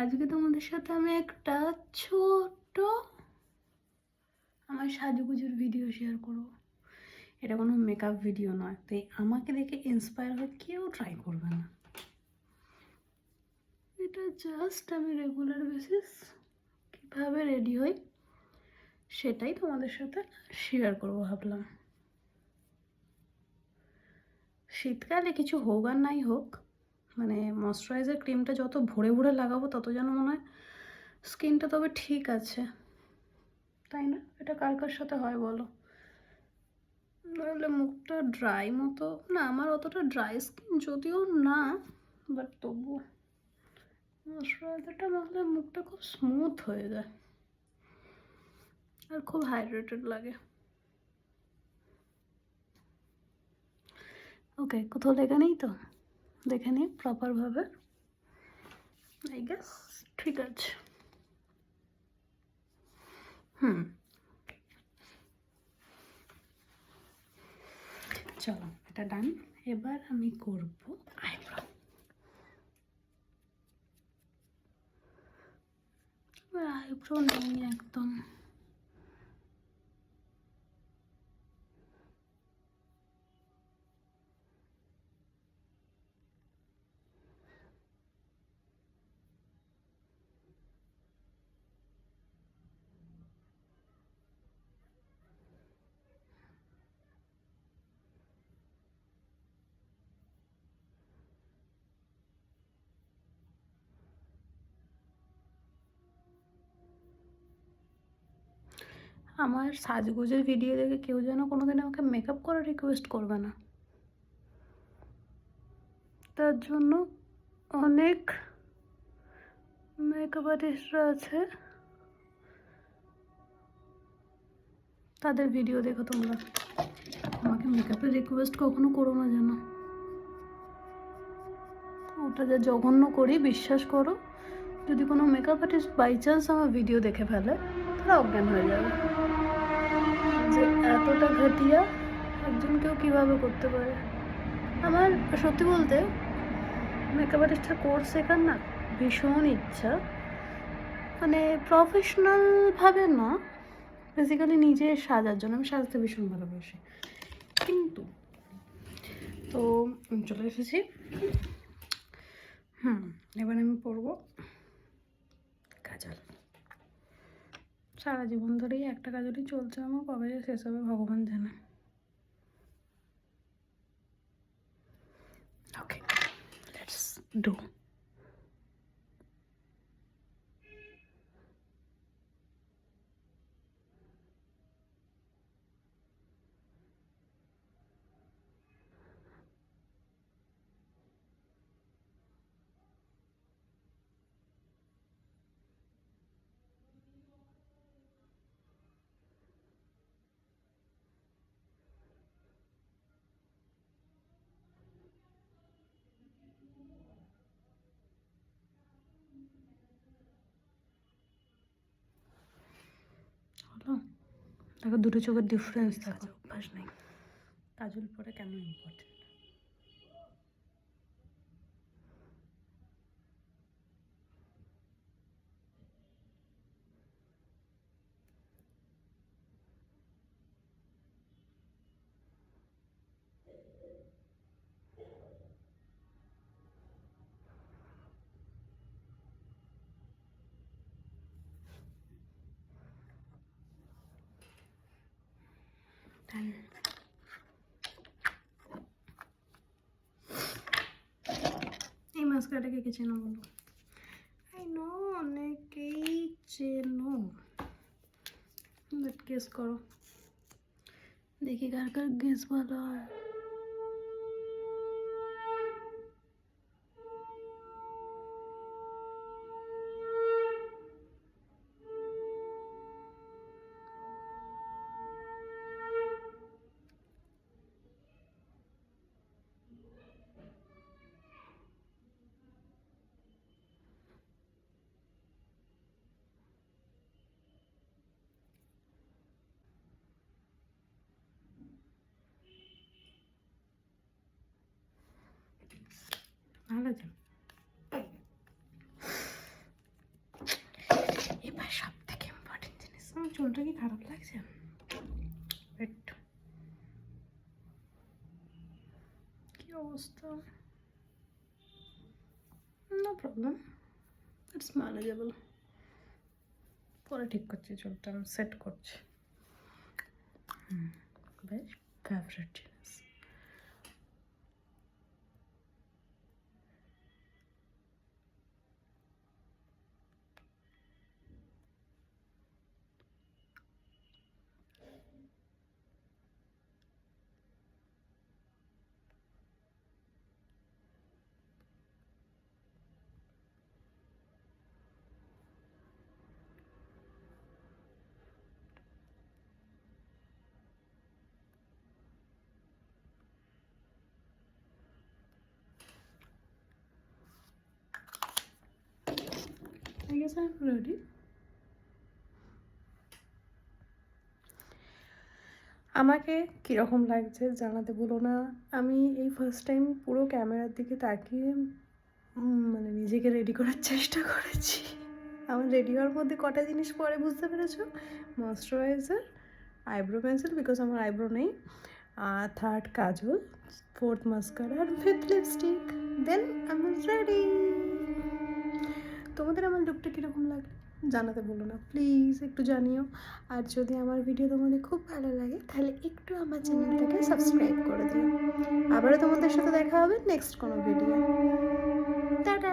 আজকে তোমাদের সাথে আমি একটা ছোট আমার সাজুগুজুর ভিডিও শেয়ার করব। এটা কোনো মেকআপ ভিডিও নয় তাই আমাকে দেখে ইন্সপায়ার হয়ে কেউ ট্রাই করবে না। এটা জাস্ট আমি রেগুলার বেসিস কীভাবে রেডি হই সেটাই তোমাদের সাথে শেয়ার করব ভাবলাম। শীতকালে কিছু হোক আর নাই হোক মানে ময়শ্চারাইজার ক্রিমটা যত ভরে ভরে লাগাবো, তত যেন মনে হয় স্কিনটা তবে ঠিক আছে। তাই না? এটা কার কার সাথে হয় বলো? নাহলে মুখটা ড্রাই মতো, না, আমার অতটা ড্রাই স্কিন যদিও না বাট তবু ময়শ্চারাইজারটা মাখলে মুখটা খুব স্মুথ হয়ে যায়। আর খুব হাইড্রেটেড লাগে। ওকে কোথাও লেখা নেই তো? দেখে নিই প্রপারভাবে আই ঠিক আছে। হুম। চলো, এটা ডান। এবার আমি করব আইব্রো আইব্রো নেই একদম। আমার সাজগোজের ভিডিও দেখে কেউ যেন কোনো দিন আমাকে মেকআপ করার রিকোয়েস্ট করবে না। তার জন্য অনেক মেকআপ আর্টিস্টরা আছে। তাদের ভিডিও দেখো তোমরা। আমাকে মেকআপের রিকোয়েস্ট কখনো করো না যেন। ওটা যা জঘন্য করি, বিশ্বাস করো। যদি কোনো মেকআপ আর্টিস্ট বাই চান্স আমার ভিডিও দেখে ফেলে তারা অজ্ঞান হয়ে যাবে? যে এতটা ঘাটিয়া একজন কেউ কীভাবে করতে পারে? আমার সত্যি বলতে মেকআপ আর্টিস্টের কোর্স শেখার না ভীষণ ইচ্ছা। মানে প্রফেশনালভাবে না বেসিক্যালি নিজে সাজার জন্য। আমি সাজতে ভীষণ ভালোবাসি। কিন্তু, তো চলে এসেছি। হুম, এবার আমি পরবো কাজল সারা জীবন ধরেই একটা কাজেরই চলছে আমার, কবে যে শেষ হবে ভগবান জানে। ওকে লেটস ডু দেখো দুটো চোখের ডিফারেন্স দেখো। অভ্যাস নেই। কাজল পরে কেন ইম্পর্টেন্ট এই মাস্কারাটাকে কে চেনো বলো? আই নো অনেকেই চেনো। বাট গেস করো। দেখি কার কার গেস ভালো হয়। ভালো যাবে এবার সব থেকে ইম্পর্টেন্ট জিনিস, আমার চুলটা কি খারাপ লাগছে? একটু। কি অবস্থা? নো প্রবলেম ইটস ম্যানেজেবল পরে ঠিক করছি চুলটা, আমি সেট করছি। বেশ favourite I guess I'm ready. আমাকে কীরকম লাগছে জানাতে বলো না। আমি এই ফার্স্ট টাইম পুরো ক্যামেরার দিকে তাকিয়ে মানে নিজেকে রেডি করার চেষ্টা করেছি। আমার রেডি হওয়ার মধ্যে কটা জিনিস পরে বুঝতে পেরেছ? ময়শ্চারাইজার আইব্রো পেন্সিল বিকজ আমার আইব্রো নেই। আর থার্ড কাজল ফোর্থ মাস্কারা আর ফিফথ লিপস্টিক দেন আমি রেডি তোমাদের আমার লুকটা কীরকম লাগে জানাতে বলো না। প্লিজ একটু জানিও। আর যদি আমার ভিডিও তোমাদের খুব ভালো লাগে, তাহলে একটু আমার চ্যানেলটাকে সাবস্ক্রাইব করে দিও। আবারও তোমাদের সাথে দেখা হবে নেক্সট কোনো ভিডিও টাটা!